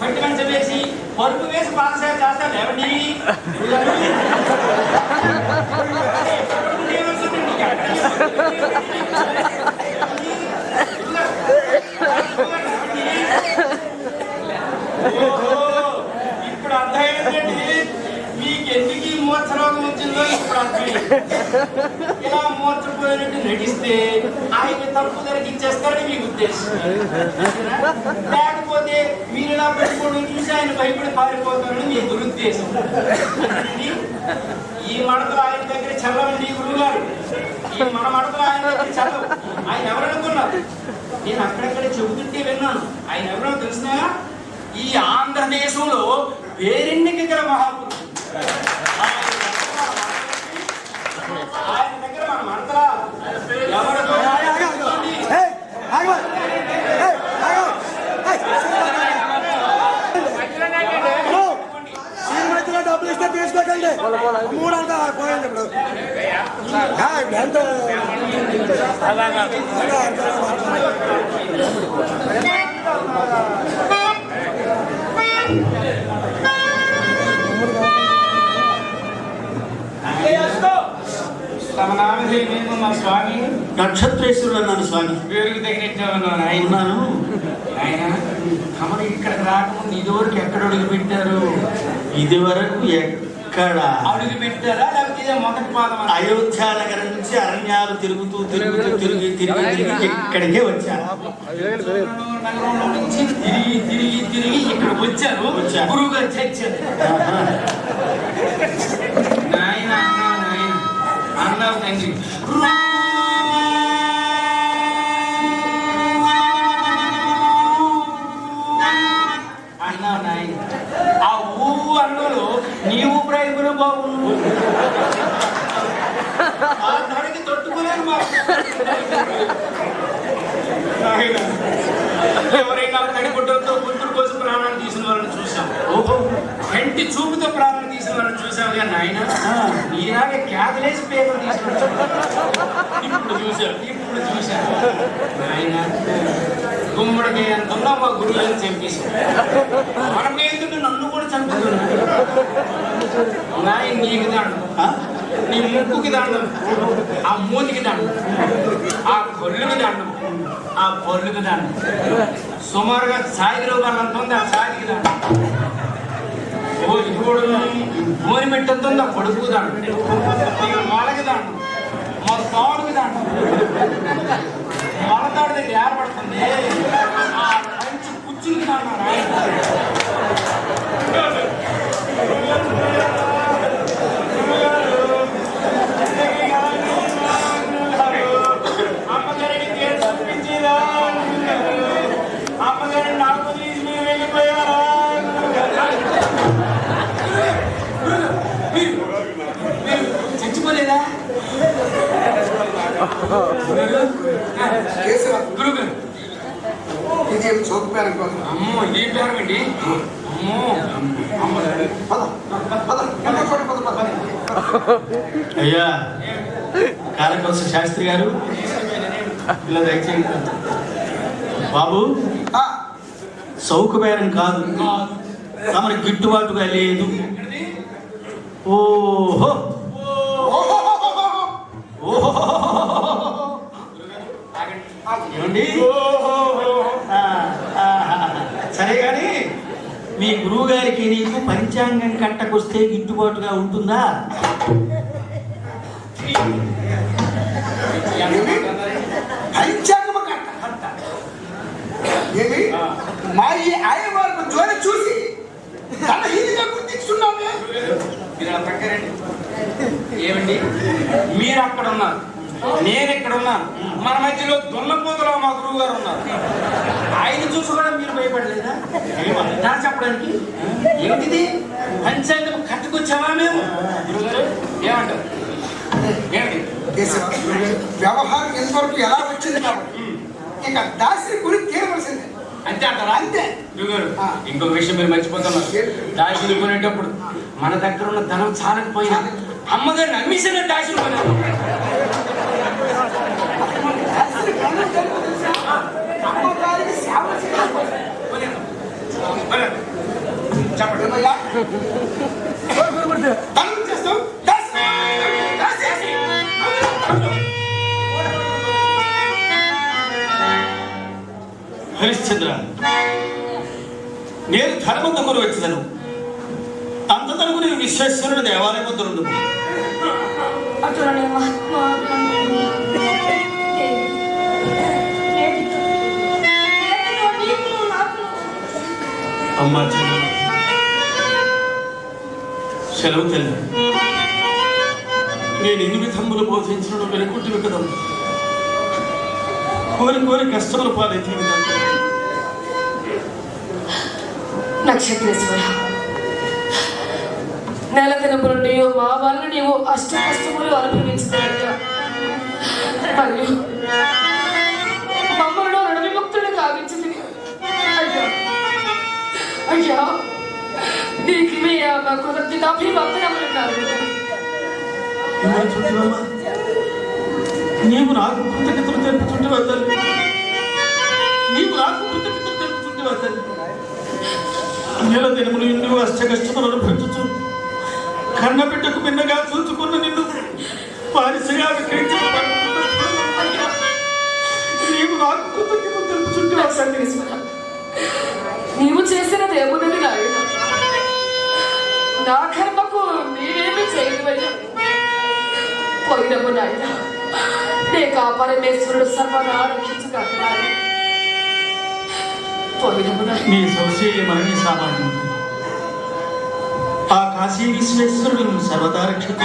పట్టి మంచం వేసి పరుపు వేసి పాలసేవ చేస్తారు ఏమండి ఓహో, ఇప్పుడు అర్థమైందండి మీకు ఎందుకు ఈ మూర్ఛ రోగం వచ్చిందో ఇప్పుడు అర్థమైంది ఇస్తే ఆయన తప్పు ధరకి ఇచ్చేస్తారని మీ ఉద్దేశం. లేకపోతే మీరు ఇలా పెట్టుకోవడం చూసి ఆయన భయపడి పారిపోతారని మీ దురుద్దేశం. ఈ మడతలు ఆయన దగ్గర చల్లవండి గురువు గారు ఈ మన మడతలు ఆయన దగ్గర చల్లవు. ఆయన ఎవరనుకున్నారు నేను అక్కడక్కడ చెబుతుంటే విన్నాను. ఆయన ఎవరో తెలిసినా ఈ ఆంధ్రదేశంలో పేరెన్నిక గల మహాపురుషుడు ఆయన పోయింది ఇప్పుడు తమ మా స్వామి. నక్షత్రేశ్వరుడు అన్నాను స్వామి పేరుకు తగినట్టు ఉన్నాను ఆయన? ఉన్నాను. ఆయన తమరు ఇక్కడికి రాకముందు ఇదివరకు ఎక్కడ అడుగు పెట్టారు ఇది వరకు ఎక్కడ? అడుగు పెట్టారా? లేకపోతే మొదటి పాదం అయోధ్య నగరం నుంచి అరణ్యాలు తిరుగుతూ తిరుగుతూ తిరిగి తిరిగి తిరిగి ఇక్కడికే వచ్చాను నగరంలో నుంచి తిరిగి తిరిగి తిరిగి ఇక్కడ వచ్చారు. వచ్చారు. గురువు గారు చచ్చారు ఆహా. నాయన అన్నా నాయన. అన్నారు తండ్రి. బాగుండు ఆ ధరకి తట్టుకోలేను మా నాయన, ఎవరైనా కడిగుడ్డలతో గుంతురు కోసం ప్రాణాలు తీసిన వాళ్ళని చూసాం ఓహో కంటి చూపుతో ప్రాణం వాళ్ళని చూసావు కానీ నాయన ఈనాడే క్యాబినేజ్ పేపర్ చూసాం. ఇప్పుడు చూసాం ఇప్పుడు చూసాం నాయన గుమ్మడికి ఉన్నా మా గురువులను చంపేశాం మనకు ఎందుకు నన్ను కూడా చంపుతున్నాడు నాయన. నీకు దండం? నీ ముక్కుకి దండం. ఆ మూతికి దండం. ఆ కొర్లుకి దండం. ఆ పొర్లుకి దండం. సుమారుగా సాయిలో వాళ్ళంత ఉంది ఆ సాయికి దండం. ఓ ఇది కూడా భూమి పెట్టంతో ఆ పొడుపుకు దండం మొలకి దండం మా తాడుకి దండం మొలతాడు దగ్గర ఏర్పడుతుంది. ఆ మంచి దండం నాయన అమ్మగారికి పేరు చూపించిరా అమ్మగారి నాకు తీసి మీరు వెళ్ళిపోయారా మీరు మీరు ఇది చూపారు కోసం అమ్మో ఏ పేరు అండి అమ్మో అయ్యా కారకవలస శాస్త్రి గారు ఇలా దయచేయండి. బాబు సౌకర్యం కాదు. తమరి గిట్టుబాటుగా లేదు. ఓహో ఏమండి ఆ, ఆ, సరే కానీ మీ గురువు గారికి నీకు పంచాంగం కట్టకొస్తే గిట్టుబాటుగా ఉంటుందా? పంచాంగమ కట్ట ఏమి? మా ఈ ఆయన వరకు జ్వర చూసి తన హీనిగా గుర్తిస్తున్నామే. మీరు అలా పక్కరండి ఏమండి? మీరు అక్కడ ఉన్నారు నేను ఇక్కడ ఉన్నాను. మన మధ్యలో దున్నపోతులో మా గురువు గారు ఉన్నారు. ఆయన చూసి కూడా మీరు భయపడలేదా? చెప్పడానికి? ఏమిటిది పంచాంగం కట్టుకొచ్చావా మేము? ఏమంటారు? వ్యవహారం ఎంతవరకు ఎలా వచ్చింది కాబట్టి ఇక దాసిని గురి తీరవలసిందే అంతే అంటారా? అంతే. ఇంకొక విషయం మీరు మర్చిపోతున్నారు. దాచులు కొనేటప్పుడు మన దగ్గర ఉన్న ధనం చాలకపోయినా అమ్మగారిని అమ్మేసిన దాచులు కొనాలి హరిశ్చంద్ర నేను ధర్మం దగ్గర వచ్చినాను అంత నేను విశ్వేశ్వరుడు దేవాలయం దగ్గర చెల్లెమ్మ సెలవు తల్లి నేను ఎన్ని విధములు బోధించడం వెనుకుంటే కదా. కోరి కోరి కష్టములు పాలైతే నక్షత్రేశ్వర నెల దినములు నీవు మా వల్ల నీవు అష్ట కష్టములు అనుభవించుతాయ్యా మరియు అయ్యా నీకు మీ మాకు అభివందనములున్నారు నీవు నాకు కృతజ్ఞతలు తెలుపుతుంటే వద్దాలి నీవు నాకు కృతజ్ఞతలు తెలుపుతుంటే వద్దాలి నెల దినములు ఇల్లు అష్ట కష్టములు అనుభవించు కన్న బిడ్డకు మిన్నగా చూచుకున్న నిన్ను పారిసగా విక్రయించిన నీవు నాకు కృతజ్ఞతలు తెలుపుతుంటే నక్షత్రేశ్వర నీవు చేసిన దేవుడిని నాయన నా కర్మకు నీవేమి చేయవయ్యా పోయినము నాయన నీకు ఆ పరమేశ్వరుడు సర్వదా రక్షించుగాక పోయినము నాయన. నీ సౌశీల్య సామాన్యం ఆ కాశీ విశ్వేశ్వరుడు సర్వదా రక్షిత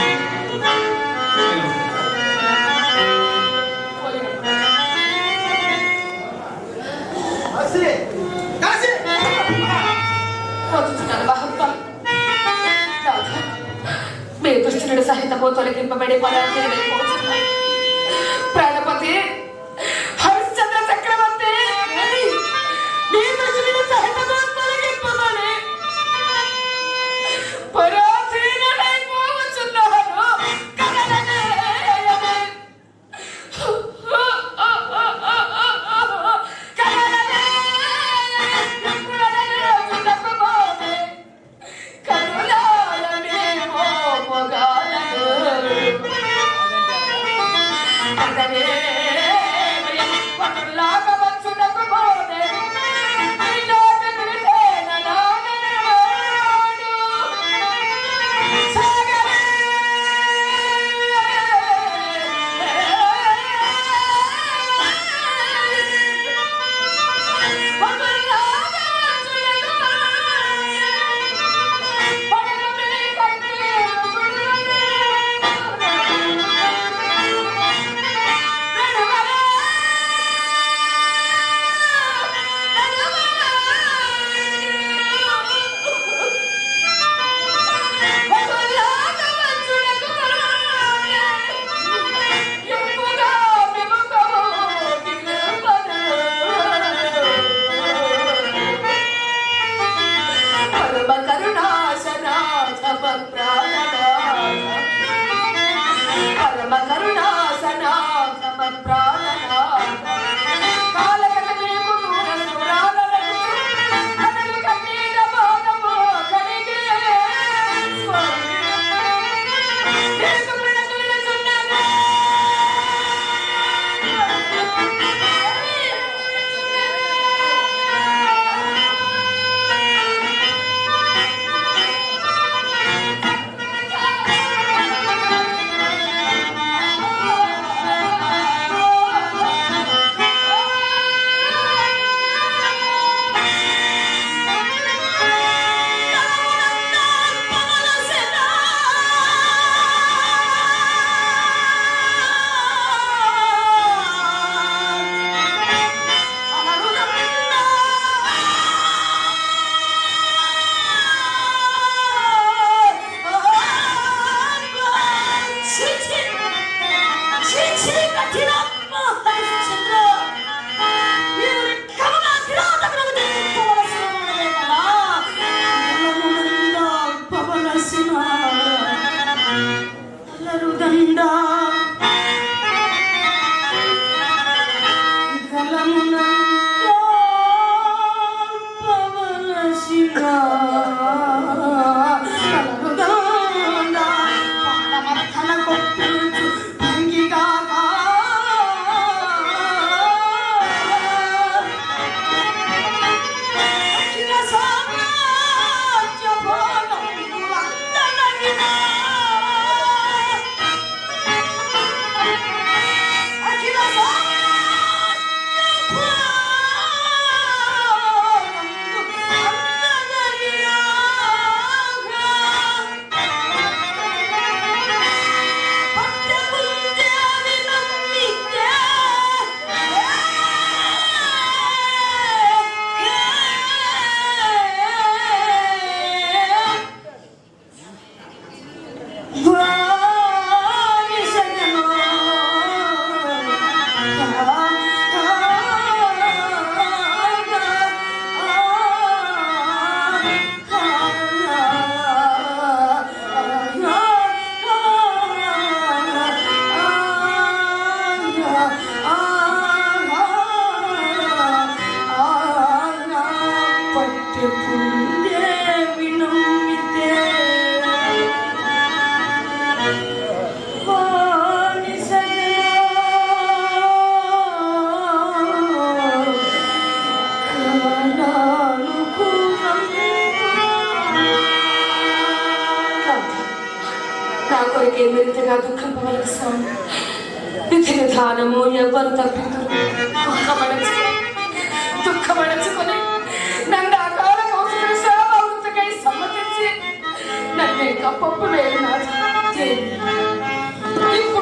ತಗ್ಗಿದ್ರು ದುಃಖ ಬಳಸಿ ದುಃಖ ಬಳಸಿಕೊಂಡು ನನ್ನ ಅಕಾಲ ಕೌಶಲ ಅವರ ಕೈ ಸಮ್ಮತಿಸಿ ನನ್ನ ಕಪ್ಪಪ್ಪು ವೇಳನಾಥ ನೀವು